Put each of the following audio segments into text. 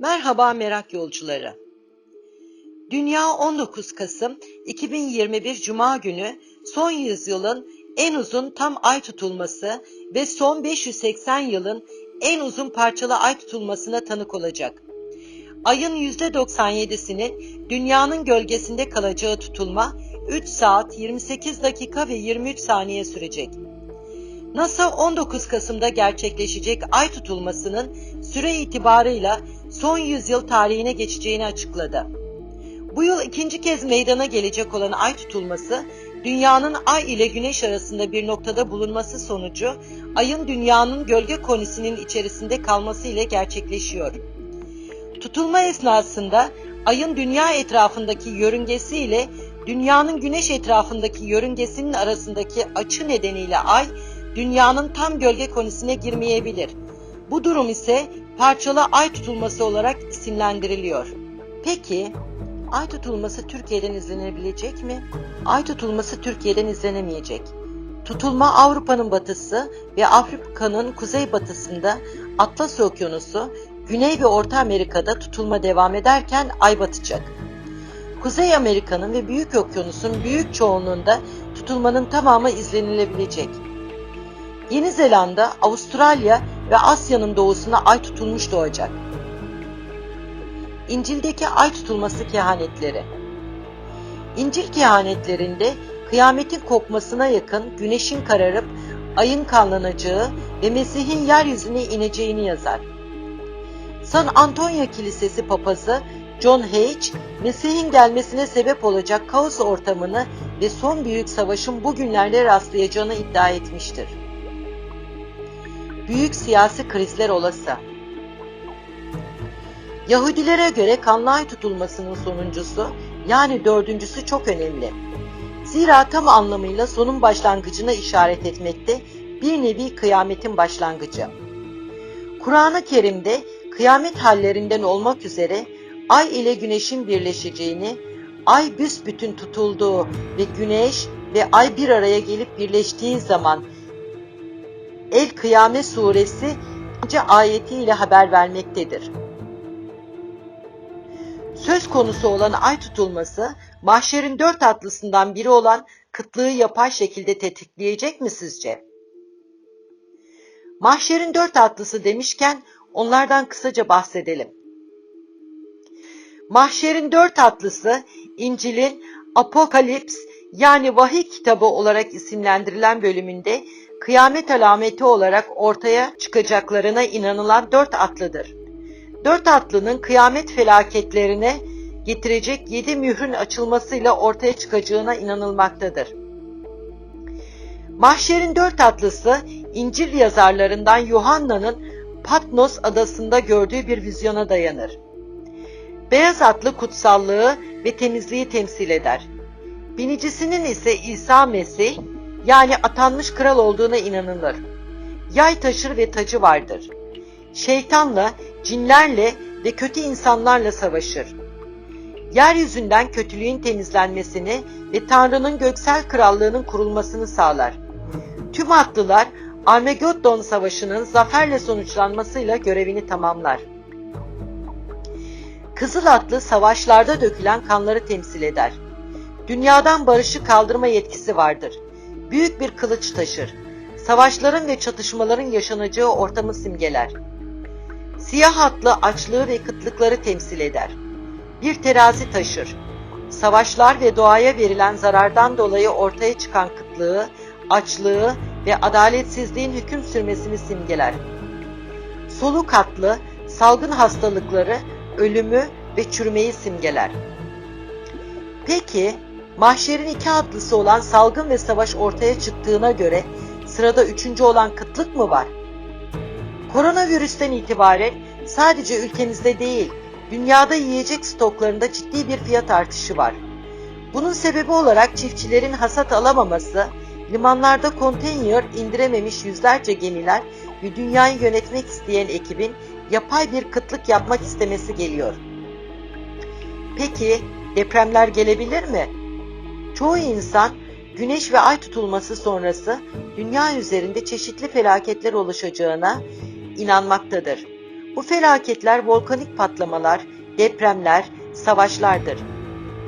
Merhaba merak yolcuları. Dünya 19 Kasım 2021 Cuma günü son yüzyılın en uzun tam ay tutulması ve son 580 yılın en uzun parçalı ay tutulmasına tanık olacak. Ayın %97'sinin dünyanın gölgesinde kalacağı tutulma 3 saat 28 dakika ve 23 saniye sürecek. NASA 19 Kasım'da gerçekleşecek ay tutulmasının süre itibarıyla son yüzyıl tarihine geçeceğini açıkladı. Bu yıl ikinci kez meydana gelecek olan ay tutulması, dünyanın ay ile güneş arasında bir noktada bulunması sonucu ayın dünyanın gölge konisinin içerisinde kalması ile gerçekleşiyor. Tutulma esnasında ayın dünya etrafındaki yörüngesi ile dünyanın güneş etrafındaki yörüngesinin arasındaki açı nedeniyle ay dünyanın tam gölge konisine girmeyebilir. Bu durum ise parçalı ay tutulması olarak isimlendiriliyor. Peki ay tutulması Türkiye'den izlenebilecek mi? Ay tutulması Türkiye'den izlenemeyecek. Tutulma Avrupa'nın batısı ve Afrika'nın kuzeybatısında Atlas Okyanusu, Güney ve Orta Amerika'da tutulma devam ederken ay batacak. Kuzey Amerika'nın ve Büyük Okyanus'un büyük çoğunluğunda tutulmanın tamamı izlenilebilecek. Yeni Zelanda, Avustralya ve Asya'nın doğusuna ay tutulmuş doğacak. İncil'deki ay tutulması kehanetleri İncil kehanetlerinde kıyametin kopmasına yakın güneşin kararıp ayın kanlanacağı ve Mesih'in yeryüzüne ineceğini yazar. San Antonio Kilisesi papazı John H. Mesih'in gelmesine sebep olacak kaos ortamını ve son büyük savaşın bugünlerde rastlayacağını iddia etmiştir. Büyük siyasi krizler olası. Yahudilere göre kanlı ay tutulmasının sonuncusu yani dördüncüsü çok önemli. Zira tam anlamıyla sonun başlangıcına işaret etmekte bir nevi kıyametin başlangıcı. Kur'an-ı Kerim'de kıyamet hallerinden olmak üzere ay ile güneşin birleşeceğini, ay büsbütün tutulduğu ve güneş ve ay bir araya gelip birleştiği zaman El Kıyamet suresi 2. ayetiyle haber vermektedir. Söz konusu olan ay tutulması, mahşerin dört atlısından biri olan kıtlığı yapay şekilde tetikleyecek mi sizce? Mahşerin dört atlısı demişken onlardan kısaca bahsedelim. Mahşerin dört atlısı İncil'in Apokalips yani vahiy kitabı olarak isimlendirilen bölümünde kıyamet alameti olarak ortaya çıkacaklarına inanılan dört atlıdır. Dört atlının kıyamet felaketlerine getirecek yedi mührün açılmasıyla ortaya çıkacağına inanılmaktadır. Mahşerin dört atlısı İncil yazarlarından Yuhanna'nın Patmos adasında gördüğü bir vizyona dayanır. Beyaz atlı kutsallığı ve temizliği temsil eder. Binicisinin ise İsa Mesih yani atanmış kral olduğuna inanılır. Yay taşır ve tacı vardır. Şeytanla, cinlerle ve kötü insanlarla savaşır. Yeryüzünden kötülüğün temizlenmesini ve Tanrı'nın göksel krallığının kurulmasını sağlar. Tüm atlılar Armageddon Savaşı'nın zaferle sonuçlanmasıyla görevini tamamlar. Kızıl atlı savaşlarda dökülen kanları temsil eder. Dünyadan barışı kaldırma yetkisi vardır. Büyük bir kılıç taşır. Savaşların ve çatışmaların yaşanacağı ortamı simgeler. Siyah atlı açlığı ve kıtlıkları temsil eder. Bir terazi taşır. Savaşlar ve doğaya verilen zarardan dolayı ortaya çıkan kıtlığı, açlığı ve adaletsizliğin hüküm sürmesini simgeler. Soluk atlı salgın hastalıkları, ölümü ve çürümeyi simgeler. Peki, mahşerin iki atlısı olan salgın ve savaş ortaya çıktığına göre sırada üçüncü olan kıtlık mı var? Koronavirüsten itibaren sadece ülkemizde değil, dünyada yiyecek stoklarında ciddi bir fiyat artışı var. Bunun sebebi olarak çiftçilerin hasat alamaması, limanlarda konteyner indirememiş yüzlerce gemiler ve dünyayı yönetmek isteyen ekibin yapay bir kıtlık yapmak istemesi geliyor. Peki depremler gelebilir mi? Çoğu insan güneş ve ay tutulması sonrası dünya üzerinde çeşitli felaketler oluşacağına inanmaktadır. Bu felaketler volkanik patlamalar, depremler, savaşlardır.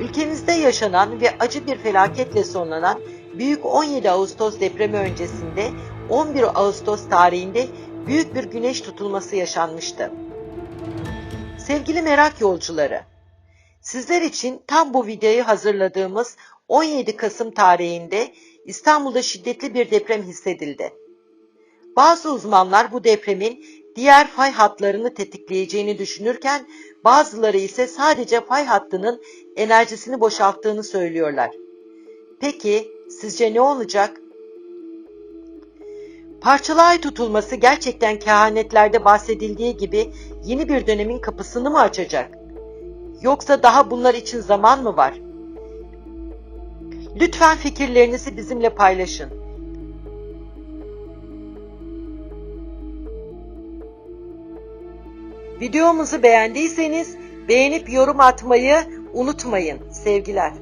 Ülkemizde yaşanan ve acı bir felaketle sonlanan Büyük 17 Ağustos depremi öncesinde 11 Ağustos tarihinde büyük bir güneş tutulması yaşanmıştı. Sevgili merak yolcuları, sizler için tam bu videoyu hazırladığımız 17 Kasım tarihinde İstanbul'da şiddetli bir deprem hissedildi. Bazı uzmanlar bu depremin diğer fay hatlarını tetikleyeceğini düşünürken bazıları ise sadece fay hattının enerjisini boşalttığını söylüyorlar. Peki sizce ne olacak? Parçalı ay tutulması gerçekten kehanetlerde bahsedildiği gibi yeni bir dönemin kapısını mı açacak? Yoksa daha bunlar için zaman mı var? Lütfen fikirlerinizi bizimle paylaşın. Videomuzu beğendiyseniz beğenip yorum atmayı unutmayın. Sevgiler.